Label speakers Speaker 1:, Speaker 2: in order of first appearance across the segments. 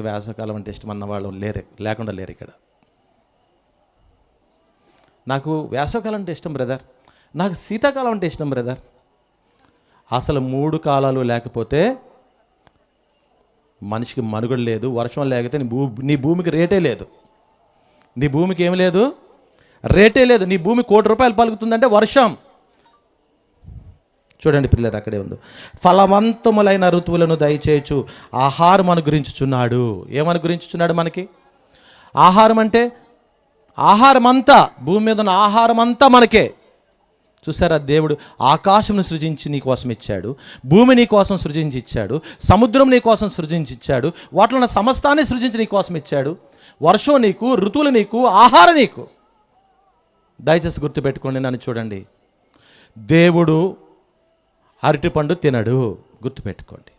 Speaker 1: నాకు వేసవకాలం అంటే ఇష్టం అన్న వాళ్ళు లేరు లేకుండా లేరు ఇక్కడ. నాకు వేసవకాలం అంటే ఇష్టం బ్రదర్. నాకు శీతాకాలం అంటే ఇష్టం బ్రదర్. అసలు మూడు కాలాలు లేకపోతే మనిషికి మనుగడ లేదు వర్షం లేకపోతే నీ భూ నీ భూమికి రేటే లేదు. నీ భూమికి ఏం లేదు? రేటే లేదు. నీ భూమి కోటి రూపాయలు పలుకుతుందంటే వర్షం. చూడండి పిల్లలు అక్కడే ఉంది ఫలవంతములైన ఋతువులను దయచేయచ్చు ఆహారం అనుగ్రహించుచున్నాడు. ఏమని గురించుచున్నాడు మనకి? ఆహారం అంటే ఆహారం అంతా భూమి మీద ఉన్న ఆహారం అంతా మనకే. చూసారా దేవుడు ఆకాశంను సృజించి నీ కోసం ఇచ్చాడు భూమి నీ కోసం సృజించి ఇచ్చాడు సముద్రం నీ కోసం సృజించి ఇచ్చాడు వాటిలో ఉన్న సమస్తాన్ని సృజించి నీ కోసం ఇచ్చాడు వర్షం నీకు ఋతువులు నీకు ఆహారం నీకు. దయచేసి గుర్తుపెట్టుకోండి నన్ను చూడండి. దేవుడు అరటిపండు తినడు. గుర్తుపెట్టుకోండి.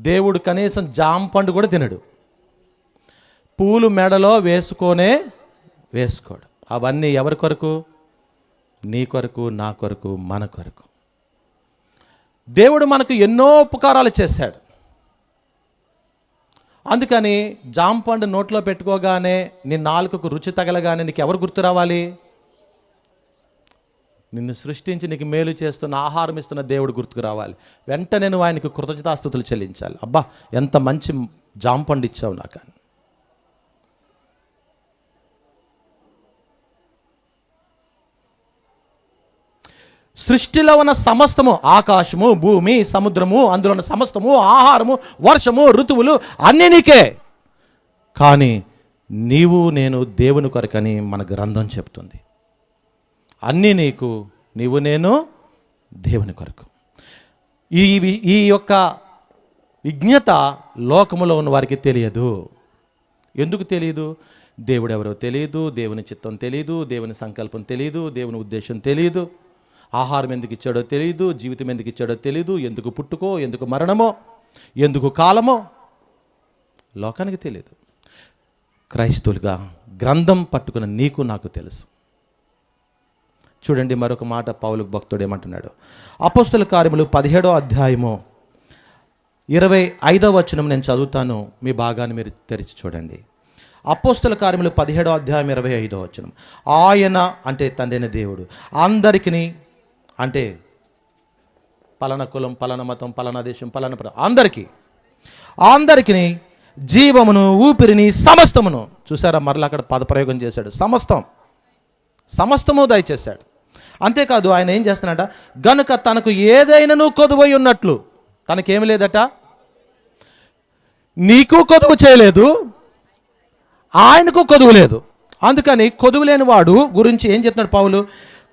Speaker 1: దేవుడు కనీసం జామ పండు కూడా తినడు. పూలు మెడలో వేసుకొనే వేసుకోడు. అవన్నీ ఎవరి కొరకు? నీ కొరకు నా కొరకు మన కొరకు. దేవుడు మనకు ఎన్నో ఉపకారాలు చేశాడు. అందుకని జామ పండు నోట్లో పెట్టుకోగానే నీ నాలుకకు రుచి తగలగానే నీకు ఎవరు గుర్తు రావాలి? నిన్ను సృష్టించి నీకు మేలు చేస్తున్న ఆహారం ఇస్తున్న దేవుడు గుర్తుకు రావాలి. వెంటనే నువ్వు ఆయనకు కృతజ్ఞతాస్థుతులు చెల్లించాలి. అబ్బా ఎంత మంచి జాంపండి ఇచ్చావు నాకు. అని సృష్టిలో ఉన్న సమస్తము ఆకాశము భూమి సముద్రము అందులో ఉన్న సమస్తము ఆహారము వర్షము ఋతువులు అన్నీ నీకే. కానీ నీవు నేను దేవుని కొరకని మన గ్రంథం చెప్తుంది. అన్నీ నీకు నీవు నేను దేవుని కొరకు. ఈ ఈ యొక్క విజ్ఞత లోకములో ఉన్న వారికి తెలియదు. ఎందుకు తెలియదు? దేవుడు ఎవరో తెలియదు దేవుని చిత్తం తెలియదు దేవుని సంకల్పం తెలియదు దేవుని ఉద్దేశం తెలియదు. ఆహారం ఎందుకు ఇచ్చాడో తెలియదు జీవితం ఎందుకు ఇచ్చాడో తెలియదు ఎందుకు పుట్టుకో ఎందుకు మరణమో ఎందుకు కాలమో లోకానికి తెలియదు. క్రైస్తవులుగా గ్రంథం పట్టుకున్న నీకు నాకు తెలుసు. చూడండి మరొక మాట పౌలు భక్తుడు ఏమంటున్నాడు. అపోస్తుల కార్యములు పదిహేడో అధ్యాయము ఇరవై ఐదో వచనం నేను చదువుతాను మీ భాగాన్ని మీరు తెరిచి చూడండి. అపోస్తుల కార్యములు పదిహేడో అధ్యాయం ఇరవై ఐదో వచనం. ఆయన అంటే తండ్రిని దేవుడు అందరికీ అంటే పలానా కులం పలానా మతం పలానా దేశం పలానా అందరికీ అందరికీ అందరికిని జీవమును ఊపిరిని సమస్తమును చూసారా మరలా అక్కడ పదప్రయోగం చేశాడు. సమస్తం సమస్తము దయచేశాడు. అంతేకాదు ఆయన ఏం చేస్తున్నాడ గనుక తనకు ఏదైనాను కొదువై ఉన్నట్లు. తనకేమి లేదట? నీకు కొదువు చేయలేదు ఆయనకు కొదువు లేదు. అందుకని కొదువు లేని వాడు గురించి ఏం చెప్తున్నాడు పావులు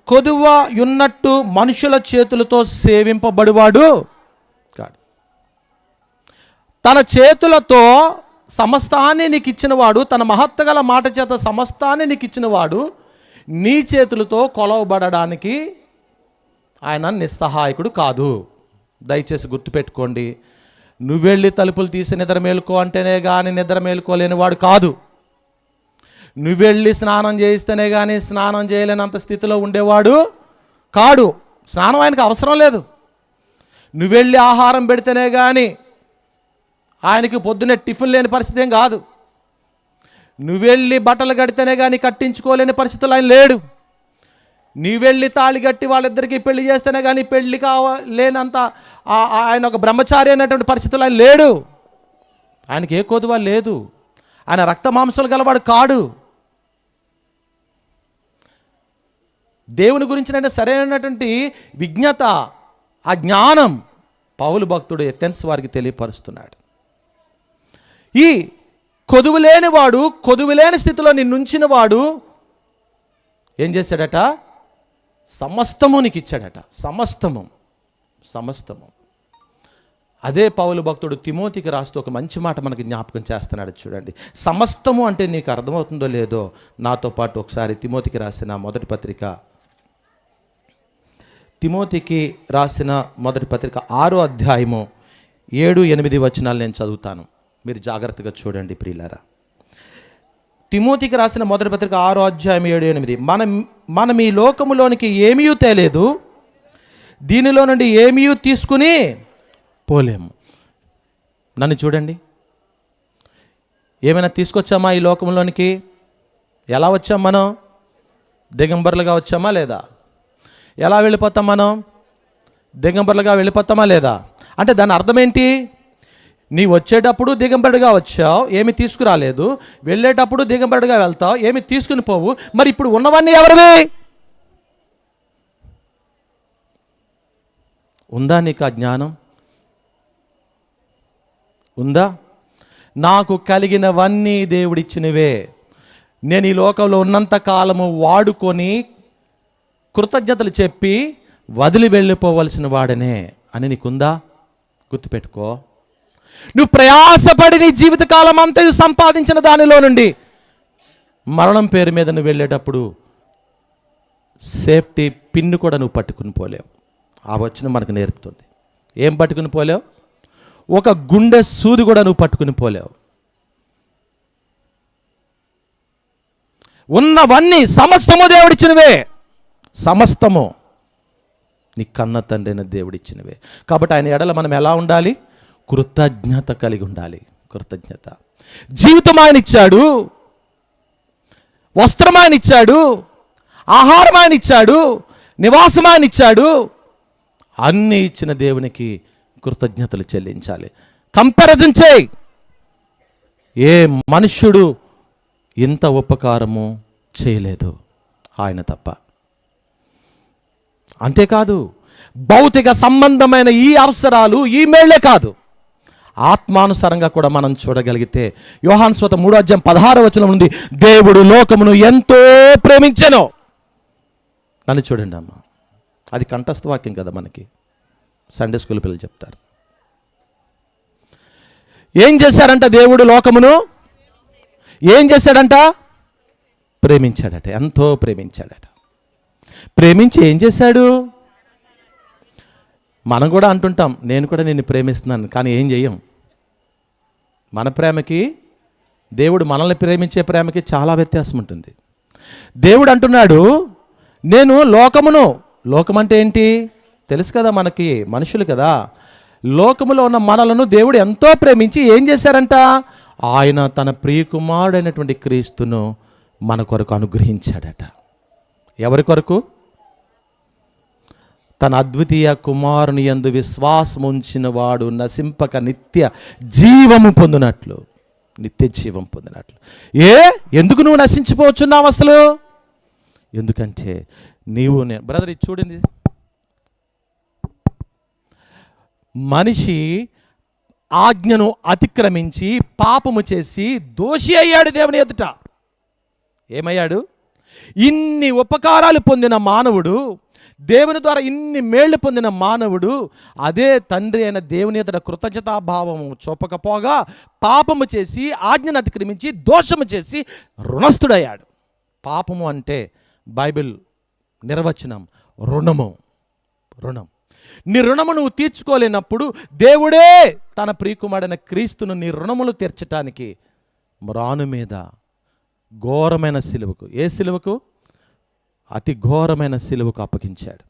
Speaker 1: కొదువ ఉన్నట్టు మనుషుల చేతులతో సేవింపబడివాడు కాడు. తన చేతులతో సమస్తాన్ని నీకు ఇచ్చినవాడు తన మహత్తగల మాట చేత సమస్తాన్ని నీకు ఇచ్చినవాడు నీ చేతులతో కొలవబడడానికి ఆయన నిస్సహాయకుడు కాదు. దయచేసి గుర్తుపెట్టుకోండి. నువ్వెళ్ళి తలుపులు తీసి నిద్ర మేలుకో అంటేనే కానీ నిద్ర మేలుకోలేని వాడు కాదు. నువ్వెళ్ళి స్నానం చేయిస్తేనే కానీ స్నానం చేయలేనంత స్థితిలో ఉండేవాడు కాడు. స్నానం ఆయనకు అవసరం లేదు. నువ్వెళ్ళి ఆహారం పెడితేనే కానీ ఆయనకి పొద్దున్నే టిఫిన్ లేని పరిస్థితి ఏం కాదు. నువ్వెళ్ళి బట్టలు కడితేనే కానీ కట్టించుకోలేని పరిస్థితులు ఆయన లేడు. నీవెళ్ళి తాళి కట్టి వాళ్ళిద్దరికీ పెళ్ళి చేస్తేనే కానీ పెళ్ళి కావ లేనంత ఆ- ఆయన ఒక బ్రహ్మచారి అనేటువంటి పరిస్థితులు ఆయన లేడు. ఆయనకి ఏ కొదువ లేదు. ఆయన రక్త మాంసాలు గలవాడు కాడు. దేవుని గురించిన సరైనటువంటి విజ్ఞత ఆ జ్ఞానం పౌలు భక్తుడు ఎథెన్స్ వారికి తెలియపరుస్తున్నాడు. ఈ కొదువు లేని వాడు కొదువు లేని స్థితిలో నిన్నుంచిన వాడు ఏం చేశాడట? సమస్తము నీకు ఇచ్చాడట సమస్తము. సమస్తము. అదే పౌలు భక్తుడు తిమోతికి రాస్తూ ఒక మంచి మాట మనకి జ్ఞాపకం చేస్తున్నాడు చూడండి. సమస్తము అంటే నీకు అర్థమవుతుందో లేదో నాతో పాటు ఒకసారి తిమోతికి రాసిన మొదటి పత్రిక. తిమోతికి రాసిన మొదటి పత్రిక ఆరో అధ్యాయము ఏడు ఎనిమిది వచనాలు నేను చదువుతాను. మీరు జాగ్రత్తగా చూడండి ప్రియులారా. తిమోతికి రాసిన మొదటి పత్రిక ఆరో అధ్యాయం ఏడు ఎనిమిది. మనం మనం ఈ లోకములోనికి ఏమీ తేలేదు దీనిలో నుండి ఏమీ తీసుకుని పోలేము. నన్ను చూడండి. ఏమైనా తీసుకొచ్చామా ఈ లోకంలోనికి ఎలా వచ్చాం మనం? దిగంబరులుగా వచ్చామా లేదా? ఎలా వెళ్ళిపోతాం మనం? దిగంబరులుగా వెళ్ళిపోతామా లేదా? అంటే దాని అర్థం ఏంటి? నీ వచ్చేటప్పుడు దిగంబడిగా వచ్చావు ఏమి తీసుకురాలేదు. వెళ్ళేటప్పుడు దిగంబడిగా వెళ్తావు ఏమి తీసుకుని పోవు. మరి ఇప్పుడు ఉన్నవన్నీ ఎవరివి? ఉందా నీకు ఆ జ్ఞానం? ఉందా? నాకు కలిగినవన్నీ దేవుడిచ్చినవే. నేను ఈ లోకంలో ఉన్నంత కాలము వాడుకొని కృతజ్ఞతలు చెప్పి వదిలి వెళ్ళిపోవలసిన వాడనే అని నీకుందా? గుర్తుపెట్టుకో. నువ్వు ప్రయాసపడి నీ జీవితకాలం అంతా సంపాదించిన దానిలో నుండి మరణం పేరు మీద నువ్వు వెళ్ళేటప్పుడు సేఫ్టీ పిన్ను కూడా నువ్వు పట్టుకుని పోలేవు. ఆ వచ్చిన మనకు నేర్పుతుంది. ఏం పట్టుకుని పోలేవు? ఒక గుండె సూది కూడా నువ్వు పట్టుకుని పోలేవు. ఉన్నవన్నీ సమస్తము దేవుడిచ్చినవే. సమస్తము నీ కన్న తండ్రైన దేవుడిచ్చినవే. కాబట్టి ఆయన ఎడల మనం ఎలా ఉండాలి? కృతజ్ఞత కలిగి ఉండాలి. కృతజ్ఞత. జీవితం ఆయన ఇచ్చాడు వస్త్రం ఆయన ఇచ్చాడు ఆహారం ఆయన ఇచ్చాడు నివాసం ఆయన ఇచ్చాడు అన్నీ ఇచ్చిన దేవునికి కృతజ్ఞతలు చెల్లించాలి. కంపారిజన్ చేయి. ఏ మనుష్యుడు ఇంత ఉపకారము చేయలేదు. ఆయన తప్ప. అంతేకాదు భౌతిక సంబంధమైన ఈ అవసరాలు ఈ మేళ్ళే కాదు. ఆత్మానుసారంగా కూడా మనం చూడగలిగితే యోహాన్ స్వత మూడో అధ్యాయం పదహార వచనం నుండి దేవుడు లోకమును ఎంతో ప్రేమించను. నన్ను చూడండి అమ్మ. అది కంఠస్థ వాక్యం కదా మనకి. సండే స్కూల్ పిల్లలు చెప్తారు. ఏం చేశారంట దేవుడు లోకమును? ఏం చేశాడంట? ప్రేమించాడట ఎంతో ప్రేమించాడట. ప్రేమించి ఏం చేశాడు? మనం కూడా అంటుంటాం నేను కూడా నిన్ను ప్రేమిస్తున్నాను కానీ ఏం చెయ్యం? మన ప్రేమకి దేవుడు మనల్ని ప్రేమించే ప్రేమకి చాలా వ్యత్యాసం ఉంటుంది. దేవుడు అంటున్నాడు నేను లోకమును లోకం అంటే ఏంటి? తెలుసు కదా మనకి మనుషులు కదా. లోకములో ఉన్న మనలను దేవుడు ఎంతో ప్రేమించి ఏం చేశారంట? ఆయన తన ప్రియకుమారుడైనటువంటి క్రీస్తును మన కొరకు అనుగ్రహించాడట. ఎవరి కొరకు? తన అద్వితీయ కుమారుని యందు విశ్వాసం ఉంచిన వాడు నశింపక నిత్య జీవము పొందినట్లు. నిత్య జీవం పొందినట్లు. ఏ? ఎందుకు నువ్వు నశించిపోవచ్చున్నావు అసలు? ఎందుకంటే నీవు బ్రదర్ ఇది చూడండి. మనిషి ఆజ్ఞను అతిక్రమించి పాపము చేసి దోషి అయ్యాడు దేవుని ఎదుట. ఏమయ్యాడు? ఇన్ని ఉపకారాలు పొందిన మానవుడు దేవుని ద్వారా ఇన్ని మేళ్ళు పొందిన మానవుడు అదే తండ్రి అయిన దేవుని ఎదుట కృతజ్ఞతాభావము చూపకపోగా పాపము చేసి ఆజ్ఞను అతిక్రమించి దోషము చేసి రుణస్థుడయ్యాడు. పాపము అంటే బైబిల్ నిర్వచనం రుణము. రుణం. నీ రుణము నువ్వు తీర్చుకోలేనప్పుడు దేవుడే తన ప్రియకుమారైన క్రీస్తును నీ రుణములు తీర్చటానికి రాను మీద ఘోరమైన సిలువకు. ఏ సిలువకు? అతి ఘోరమైన సిలువకు అప్పగించాడు.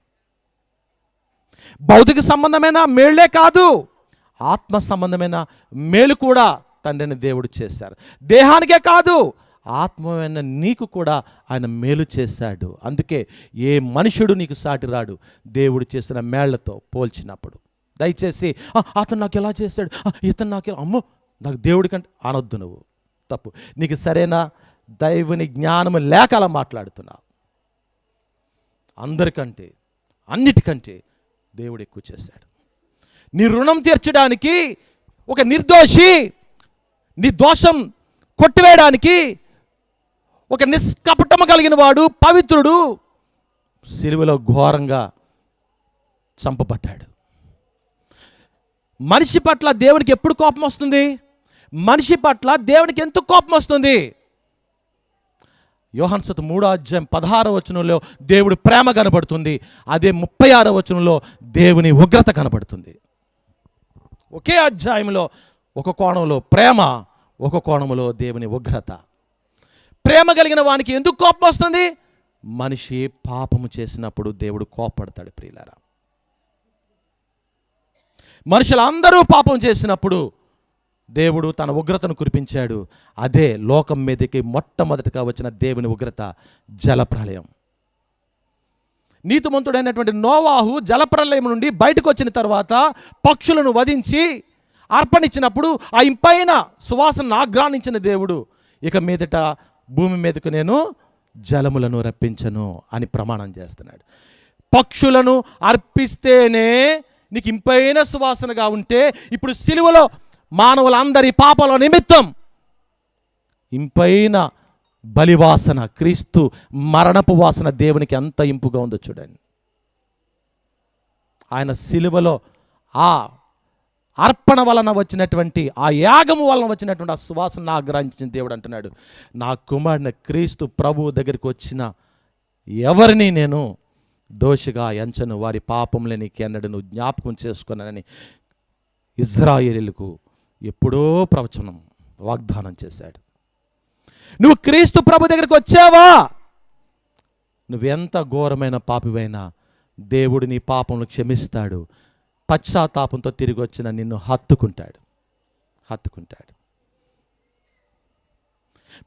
Speaker 1: భౌతిక సంబంధమైన మేళ్ళే కాదు ఆత్మ సంబంధమైన మేలు కూడా తండ్రిని దేవుడు చేశారు. దేహానికే కాదు ఆత్మమైన నీకు కూడా ఆయన మేలు చేశాడు. అందుకే ఏ మనుషుడు నీకు సాటి రాడు. దేవుడు చేసిన మేళ్ళతో పోల్చినప్పుడు. దయచేసి అతను నాకు ఎలా చేశాడు? ఇతను నాకు ఎలా-" అమ్మో నాకు దేవుడి కంటే అనొద్దు నువ్వు. తప్పు. నీకు సరైన దైవుని జ్ఞానము లేక అలా మాట్లాడుతున్నావు. అందరికంటే అన్నిటికంటే దేవుడు ఎక్కువ చేశాడు. నీ రుణం తీర్చడానికి ఒక నిర్దోషి నీ దోషం కొట్టివేయడానికి ఒక నిష్కపటం కలిగిన వాడు పవిత్రుడు సిలువలో ఘోరంగా చంపబడ్డాడు. మనిషి పట్ల దేవునికి ఎప్పుడు కోపం వస్తుంది? మనిషి పట్ల దేవునికి ఎందుకు కోపం వస్తుంది? యోహన్సత్ మూడో అధ్యాయం పదహార వచనంలో దేవుడు ప్రేమ కనబడుతుంది. అదే ముప్పై ఆరో వచనంలో దేవుని ఉగ్రత కనబడుతుంది. ఒకే అధ్యాయంలో ఒక కోణంలో ప్రేమ ఒక కోణంలో దేవుని ఉగ్రత. ప్రేమ కలిగిన వానికి ఎందుకు కోపం వస్తుంది? మనిషి పాపము చేసినప్పుడు దేవుడు కోపడతాడు ప్రియులారా. మనుషులందరూ పాపం చేసినప్పుడు దేవుడు తన ఉగ్రతను కురిపించాడు. అదే లోకం మీదకి మొట్టమొదటిగా వచ్చిన దేవుని ఉగ్రత జలప్రళయం నీతిమంతుడైనటువంటి నోవాహు జలప్రలయం నుండి బయటకు వచ్చిన తర్వాత పక్షులను వధించి అర్పణించినప్పుడు ఆ ఇంపైన సువాసనను ఆగ్రానించిన దేవుడు ఇక మీదట భూమి మీదకు నేను జలములను రప్పించను అని ప్రమాణం చేస్తున్నాడు. పక్షులను అర్పిస్తేనే నీకు ఇంపైన సువాసనగా ఉంటే ఇప్పుడు సిలువలో మానవులందరి పాపల నిమిత్తం ఇంపైన బలివాసన క్రీస్తు మరణపు వాసన దేవునికి ఎంత ఇంపుగా ఉందో చూడండి. ఆయన సిలువలో ఆ అర్పణ వలన వచ్చినటువంటి ఆ యాగము వలన వచ్చినటువంటి ఆ సువాసన ఆగ్రహించిన దేవుడు అంటున్నాడు. నా కుమారుని క్రీస్తు ప్రభువు దగ్గరికి వచ్చిన ఎవరిని నేను దోషిగా ఎంచను? వారి పాపంలో నీకెన్నడను జ్ఞాపకం చేసుకున్నానని ఇజ్రాయేలీలకు ఎప్పుడో ప్రవచనం వాగ్దానం చేశాడు. నువ్వు క్రీస్తు ప్రభు దగ్గరికి వచ్చావా? నువ్వెంత ఘోరమైన పాపివైనా దేవుడు నీ పాపమును క్షమిస్తాడు. పశ్చాత్తాపంతో తిరిగి వచ్చిన నిన్ను హత్తుకుంటాడు. హత్తుకుంటాడు.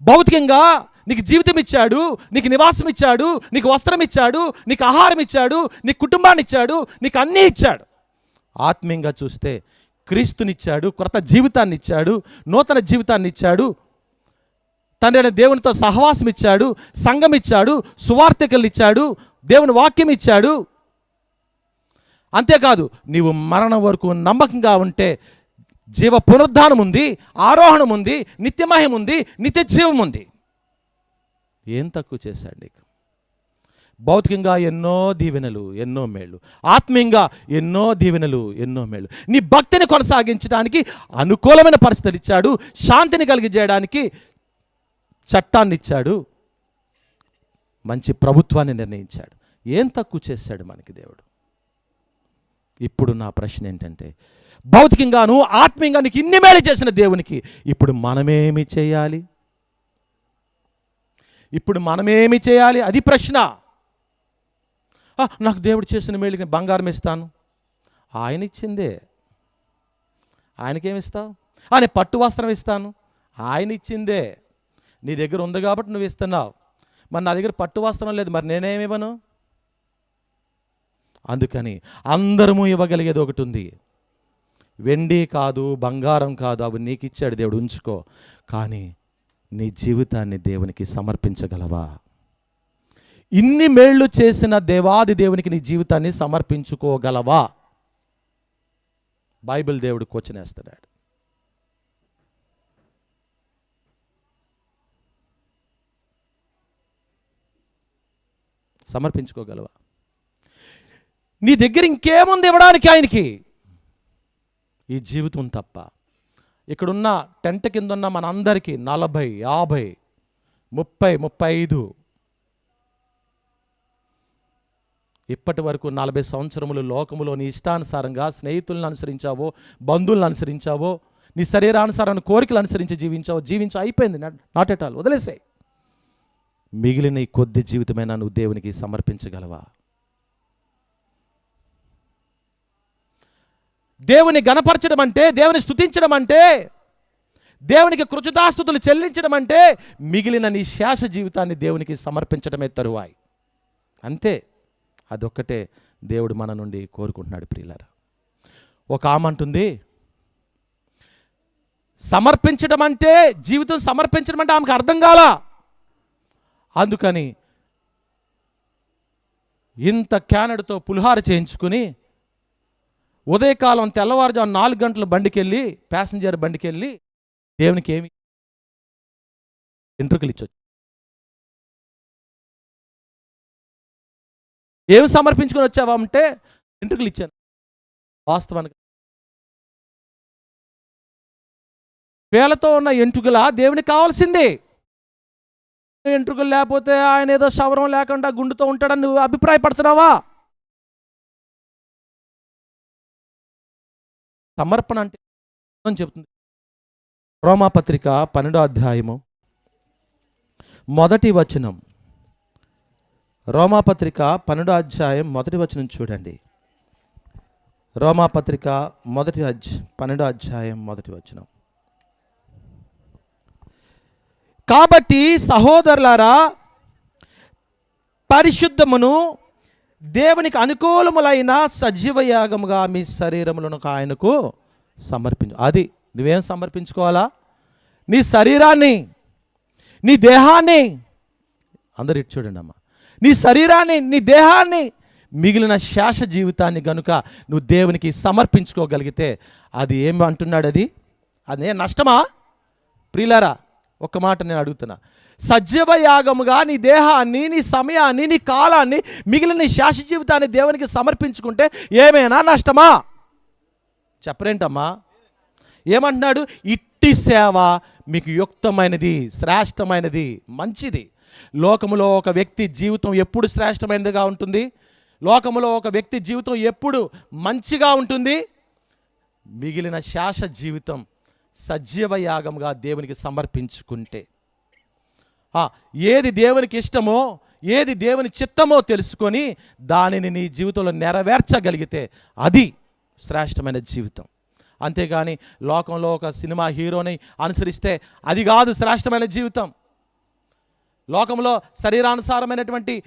Speaker 1: భౌతికంగా నీకు జీవితం ఇచ్చాడు నీకు నివాసం ఇచ్చాడు నీకు వస్త్రం ఇచ్చాడు నీకు ఆహారం ఇచ్చాడు నీకు కుటుంబాన్ని ఇచ్చాడు నీకు అన్నీ ఇచ్చాడు. ఆత్మీయంగా చూస్తే క్రీస్తునిచ్చాడు క్రొత్త జీవితాన్ని ఇచ్చాడు నూతన జీవితాన్ని ఇచ్చాడు తండ్రి దేవునితో సహవాసం ఇచ్చాడు సంఘం ఇచ్చాడు సువార్థికలు ఇచ్చాడు దేవుని వాక్యం ఇచ్చాడు అంతేకాదు నీవు మరణం వరకు నమ్మకంగా ఉంటే జీవ పునరుద్ధానం ఉంది ఆరోహణం ఉంది నిత్యమహం ఉంది నిత్య జీవం ఉంది ఏం తక్కువ చేశాడు నీకు? భౌతికంగా ఎన్నో దీవెనలు ఎన్నో మేళ్ళు ఆత్మీయంగా ఎన్నో దీవెనలు ఎన్నో మేళ్ళు నీ భక్తిని కొనసాగించడానికి అనుకూలమైన పరిస్థితులు ఇచ్చాడు. శాంతిని కలిగజేయడానికి చట్టాన్ని ఇచ్చాడు. మంచి ప్రభుత్వాన్ని నిర్ణయించాడు. ఏం తక్కువ చేశాడు మనకి దేవుడు? ఇప్పుడు నా ప్రశ్న ఏంటంటే భౌతికంగాను ఆత్మీయంగా నీకు ఇన్ని మేలు చేసిన దేవునికి ఇప్పుడు మనమేమి చేయాలి? ఇప్పుడు మనమేమి చేయాలి? అది ప్రశ్న. నాకు దేవుడు చేసిన మేలుకి బంగారం ఇస్తాను. ఆయన ఇచ్చిందే. ఆయనకేమి ఇస్తావు? ఆ, పట్టు వస్త్రం ఇస్తాను. ఆయన ఇచ్చిందే. నీ దగ్గర ఉంది కాబట్టి నువ్వు ఇస్తున్నావు. మరి నా దగ్గర పట్టు వస్త్రం లేదు. మరి నేనేమి ఇవ్వను? అందుకని అందరము ఇవ్వగలిగేది ఒకటి ఉంది. వెండి కాదు బంగారం కాదు అవి నీకు ఇచ్చాడు దేవుడు. ఉంచుకో. కానీ నీ జీవితాన్ని దేవునికి సమర్పించగలవా? ఇన్ని మేళ్ళు చేసిన దేవాది దేవునికి నీ జీవితాన్ని సమర్పించుకోగలవా? బైబిల్ దేవుడు క్వశ్చన్ సమర్పించుకోగలవా? నీ దగ్గర ఇంకేముంది ఇవ్వడానికి ఆయనకి? ఈ జీవితం తప్ప. ఇక్కడున్న టెంట్ కింద ఉన్న మనందరికీ నలభై యాభై ముప్పై ముప్పై ఐదు ఇప్పటి వరకు నలభై సంవత్సరములు లోకములో నీ ఇష్టానుసారంగా స్నేహితులను అనుసరించావో బంధువులను అనుసరించావో నీ శరీరానుసారాన్ని కోరికలు అనుసరించి జీవించావో జీవించు అయిపోయింది. నాట్ ఎట్ ఆల్ వదిలేసాయి మిగిలిన ఈ కొద్ది జీవితమైన నువ్వు దేవునికి సమర్పించగలవా? దేవుని గణపరచడం అంటే దేవుని స్థుతించడం అంటే దేవునికి కృతజ్ఞతాస్తుతులు చెల్లించడం అంటే మిగిలిన నీ శేష జీవితాన్ని దేవునికి సమర్పించడమే తరువాయి. అంతే. అదొక్కటే దేవుడు మన నుండి కోరుకుంటున్నాడు ప్రియులారా. ఒక ఆమంటుంది సమర్పించడం అంటే జీవితం సమర్పించడం అంటే ఆమెకు అర్థం కాలా? అందుకని ఇంత క్యానడ్తో పులిహార చేయించుకుని ఉదయకాలం తెల్లవారుజాము నాలుగు గంటల బండికెళ్ళి ప్యాసింజర్ బండికెళ్ళి దేవునికి ఏమి ఎంట్రుకలు ఇచ్చొచ్చు ఏమి సమర్పించుకొని వచ్చావా అంటే వెంట్రుకలు ఇచ్చాను. వాస్తవానికి. వేలతో ఉన్న ఎంట్రుకల దేవునికి కావాల్సిందే. ఎంట్రుకలు లేకపోతే ఆయన ఏదో శవరం లేకుండా గుండుతో ఉంటాడని నువ్వు అభిప్రాయపడుతున్నావా? సమర్పణ అంటే అని చెప్తుంది రోమాపత్రిక పన్నెండో అధ్యాయము. మొదటి వచనం. రోమాపత్రిక పన్నెండో అధ్యాయం మొదటి వచనం చూడండి. రోమాపత్రిక మొదటి అధ్య పన్నెండో అధ్యాయం మొదటి వచనం. కాబట్టి సహోదరులారా పరిశుద్ధమును దేవునికి అనుకూలములైన సజీవ యాగముగా మీ శరీరములను ఆయనకు సమర్పించు అది నువ్వేం సమర్పించుకోవాలా? నీ శరీరాన్ని నీ దేహాన్ని అందరు ఇటు చూడండి అమ్మా నీ శరీరాన్ని నీ దేహాన్ని మిగిలిన శేష జీవితాన్ని గనుక నువ్వు దేవునికి సమర్పించుకోగలిగితే అది ఏమి అంటున్నాడు అది? అదే నష్టమా? ప్రియులారా ఒక్క మాట నేను అడుగుతున్నా. సజీవ యాగముగా నీ దేహాన్ని నీ సమయాన్ని నీ కాలాన్ని మిగిలిన నీ జీవితాన్ని దేవునికి సమర్పించుకుంటే ఏమైనా నష్టమా? చెప్పరేంటమ్మా? ఏమంటున్నాడు? ఇట్టి సేవ మీకు యుక్తమైనది శ్రేష్టమైనది మంచిది. లోకములో ఒక వ్యక్తి జీవితం ఎప్పుడు శ్రేష్టమైనదిగా ఉంటుంది? లోకములో ఒక వ్యక్తి జీవితం ఎప్పుడు మంచిగా ఉంటుంది? మిగిలిన శాస జీవితం సజీవ యాగంగా దేవునికి సమర్పించుకుంటే. ఆ, ఏది దేవునికి ఇష్టమో ఏది దేవుని చిత్తమో తెలుసుకొని దానిని నీ జీవితంలో నెరవేర్చగలిగితే అది శ్రేష్టమైన జీవితం. అంతేగాని లోకంలో ఒక సినిమా హీరోని అనుసరిస్తే అది కాదు శ్రేష్టమైన జీవితం. లోకంలో శరీరానుసారమైనటువంటి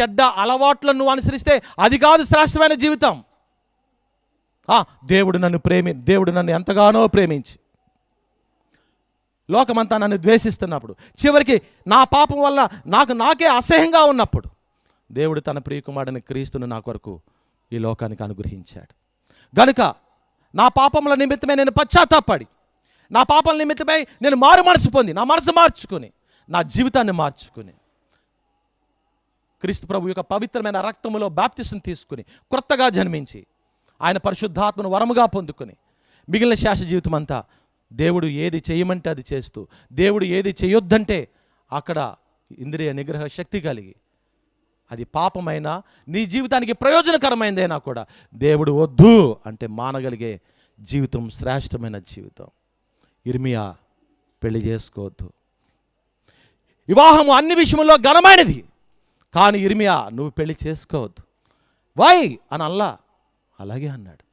Speaker 1: చెడ్డ అలవాట్లను నువ్వు అనుసరిస్తే అది కాదు శ్రేష్టమైన జీవితం. ఆ, దేవుడు నన్ను ప్రేమి దేవుడు నన్ను ఎంతగానో ప్రేమించి. లోకమంతా నన్ను ద్వేషిస్తున్నప్పుడు చివరికి నా పాపం వల్ల నాకు నాకే అసహ్యంగా ఉన్నప్పుడు దేవుడు తన ప్రియకుమారుని క్రీస్తును నా కొరకు ఈ లోకానికి అనుగ్రహించాడు. గనుక నా పాపముల నిమిత్తమే నేను పశ్చాత్తాపడి నా పాపం నిమిత్తమై నేను మారు మనసు పొంది నా మనసు మార్చుకుని నా జీవితాన్ని మార్చుకుని. క్రీస్తు ప్రభు యొక్క పవిత్రమైన రక్తములో బాప్తిసం తీసుకుని క్రొత్తగా జన్మించి ఆయన పరిశుద్ధాత్మను వరముగా పొందుకొని మిగిలిన శాస జీవితం అంతా దేవుడు ఏది చేయమంటే అది చేస్తూ దేవుడు ఏది చేయొద్దంటే అక్కడ ఇంద్రియ నిగ్రహ శక్తి కలిగి. అది పాపమైనా నీ జీవితానికి ప్రయోజనకరమైందైనా కూడా దేవుడు వద్దు అంటే మానగలిగే జీవితం శ్రేష్టమైన జీవితం. ఇర్మియా పెళ్ళి చేసుకోవద్దు. వివాహము అన్ని విషయంలో ఘనమైనది. కానీ ఇర్మియా నువ్వు పెళ్ళి చేసుకోవద్దు. వై? అని అల్లా అలాగే అన్నాడు.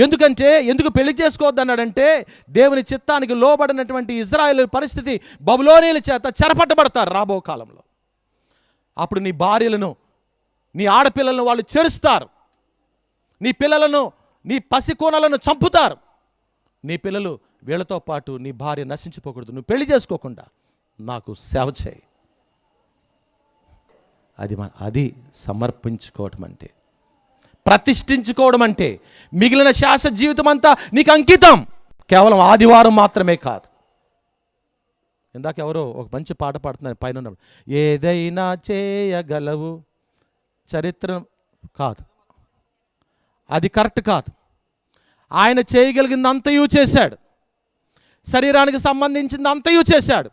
Speaker 1: ఎందుకంటే ఎందుకు పెళ్ళి చేసుకోవద్దు అన్నాడంటే దేవుని చిత్తానికి లోబడినటువంటి ఇజ్రాయేల్ పరిస్థితి బబులోనీల చేత చెరపట్టబడతారు రాబో కాలంలో. అప్పుడు నీ భార్యలను నీ ఆడపిల్లలను వాళ్ళు చేరుస్తారు. నీ పిల్లలను నీ పసికోనలను చంపుతారు. నీ పిల్లలు వీళ్ళతో పాటు నీ భార్య నశించిపోకూడదు. నువ్వు పెళ్ళి చేసుకోకుండా. నాకు సేవ చేయి. అది మన అది సమర్పించుకోవటం అంటే ప్రతిష్ఠించుకోవడం అంటే మిగిలిన శాస జీవితం అంతా నీకు అంకితం. కేవలం ఆదివారం మాత్రమే కాదు. ఇందాక ఎవరో ఒక మంచి పాట పాడుతున్నారు పైన ఉన్నప్పుడు. ఏదైనా చేయగలవు చరిత్ర కాదు. అది కరెక్ట్ కాదు. ఆయన చేయగలిగింది అంతయు చేశాడు. శరీరానికి సంబంధించింది అంతయూ చేశాడు.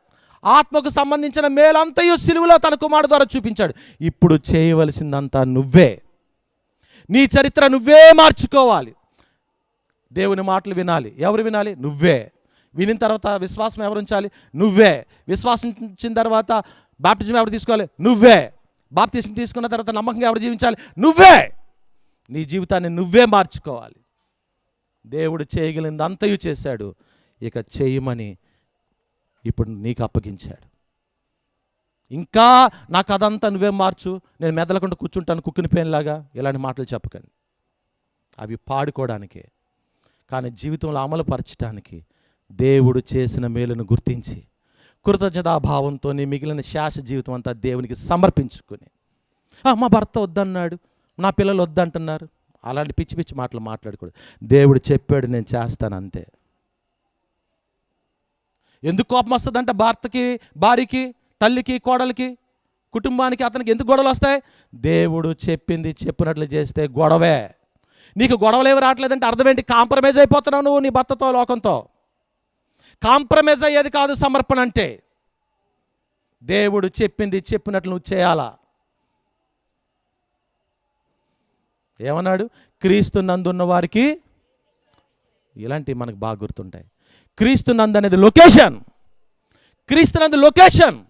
Speaker 1: ఆత్మకు సంబంధించిన మేలంతయు సిలువలో తన కుమారుడు ద్వారా చూపించాడు. ఇప్పుడు చేయవలసిందంతా నువ్వే. నీ చరిత్ర నువ్వే మార్చుకోవాలి. దేవుని మాటలు వినాలి. ఎవరు వినాలి? నువ్వే. వినిన తర్వాత విశ్వాసం ఎవరు ఉంచాలి నువ్వే. విశ్వాసించిన తర్వాత బాప్టిజం ఎవరు తీసుకోవాలి? నువ్వే. బాప్తిజం తీసుకున్న తర్వాత నమ్మకంగా ఎవరు జీవించాలి? నువ్వే. నీ జీవితాన్ని నువ్వే మార్చుకోవాలి. దేవుడు చేయగలిగింది అంతయు చేశాడు. ఇక చేయమని ఇప్పుడు నీకు అప్పగించాడు. ఇంకా నాకు అదంతా నువ్వే మార్చు? నేను మెదలకుండా కూర్చుంటాను కుక్కిన పేనులాగా? ఇలాంటి మాటలు చెప్పకండి. అవి పాడుకోవడానికే. కానీ జీవితంలో అమలుపరచడానికి దేవుడు చేసిన మేలును గుర్తించి కృతజ్ఞతాభావంతో నీ మిగిలిన శాస జీవితం అంతా దేవునికి సమర్పించుకుని మా భర్త వద్దన్నాడు నా పిల్లలు వద్దంటున్నారు. అలాంటి పిచ్చి పిచ్చి మాటలు మాట్లాడకూడదు. దేవుడు చెప్పాడు నేను చేస్తాను అంతే. ఎందుకు కోపం వస్తుందంటే భర్తకి భార్యకి తల్లికి కోడలికి? కుటుంబానికి అతనికి ఎందుకు గొడవలు వస్తాయి? దేవుడు చెప్పింది చెప్పినట్లు చేస్తే గొడవే. నీకు గొడవలు ఏమి రావట్లేదంటే అర్థం ఏంటి? కాంప్రమైజ్ అయిపోతున్నావు నువ్వు నీ భర్తతో లోకంతో. కాంప్రమైజ్ అయ్యేది కాదు సమర్పణ అంటే. దేవుడు చెప్పింది చెప్పినట్లు నువ్వు చేయాలా? ఏమన్నాడు? క్రీస్తు నందున్న వారికి ఇలాంటివి మనకు బాగా గుర్తుంటాయి. క్రీస్తు నందు అనేది లొకేషన్. క్రీస్తు నందు లొకేషన్.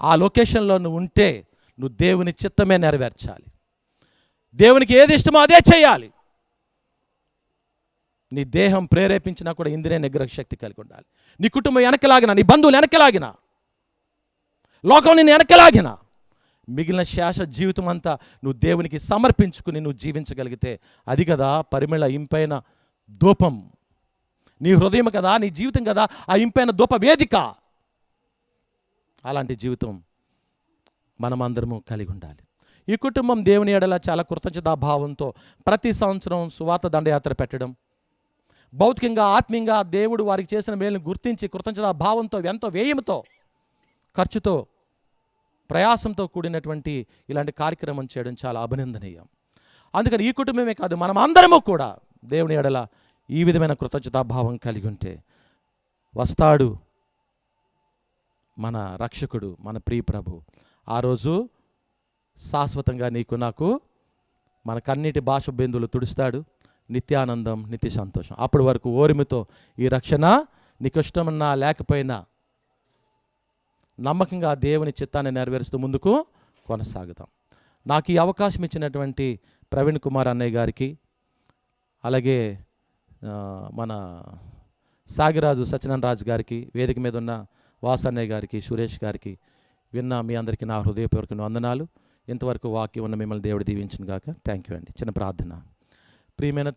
Speaker 1: ఆ లొకేషన్లో నువ్వు ఉంటే నువ్వు దేవుని చిత్తమే నెరవేర్చాలి. దేవునికి ఏది ఇష్టమో అదే చేయాలి. నీ దేహం ప్రేరేపించినా కూడా ఇంద్రియ నిగ్రహ శక్తి కలిగి ఉండాలి. నీ కుటుంబం వెనకలాగిన నీ బంధువులు వెనకలాగిన లోకం నిన్ను వెనకలాగిన మిగిలిన శేష జీవితం అంతా నువ్వు దేవునికి సమర్పించుకుని నువ్వు జీవించగలిగితే అది కదా పరిమళ ఇంపైన దూపం. నీ హృదయం కదా నీ జీవితం కదా ఆ ఇంపైన దూప వేదిక అలాంటి జీవితం మనమందరము కలిగి ఉండాలి. ఈ కుటుంబం దేవుని ఎడల చాలా కృతజ్ఞతాభావంతో ప్రతి సంవత్సరం సువాత దండయాత్ర పెట్టడం భౌతికంగా ఆత్మీయంగా దేవుడు వారికి చేసిన మేలును గుర్తించి కృతజ్ఞతాభావంతో ఎంతో వ్యయంతో ఖర్చుతో ప్రయాసంతో కూడినటువంటి ఇలాంటి కార్యక్రమం చేయడం చాలా అభినందనీయం. అందుకని ఈ కుటుంబమే కాదు మనం అందరము కూడా దేవుని ఎడల ఈ విధమైన కృతజ్ఞతాభావం కలిగి ఉంటే వస్తాడు మన రక్షకుడు మన ప్రియ ప్రభు. ఆ రోజు శాశ్వతంగా నీకు నాకు మన కన్నీటి భాష బిందువులు తుడుస్తాడు. నిత్యానందం నిత్య సంతోషం. అప్పటి వరకు ఓరిమితో ఈ రక్షణ నీకు ఇష్టమన్నా లేకపోయినా నమ్మకంగా దేవుని చిత్తాన్ని నెరవేరుస్తూ ముందుకు కొనసాగుదాం. నాకు ఈ అవకాశం ఇచ్చినటువంటి ప్రవీణ్ కుమార్ అన్నయ్య గారికి అలాగే మన సాగిరాజు సత్యనారాయణ రాజు గారికి వేదిక మీద ఉన్న వాసన్నయ్య గారికి సురేష్ గారికి విన్న మీ అందరికీ నా హృదయపూర్వక వందనాలు. ఇంతవరకు వాక్యం ఉన్న మిమ్మల్ని దేవుడు దీవించిన గాక. థ్యాంక్ యూ అండి. చిన్న ప్రార్థన. ప్రియమైన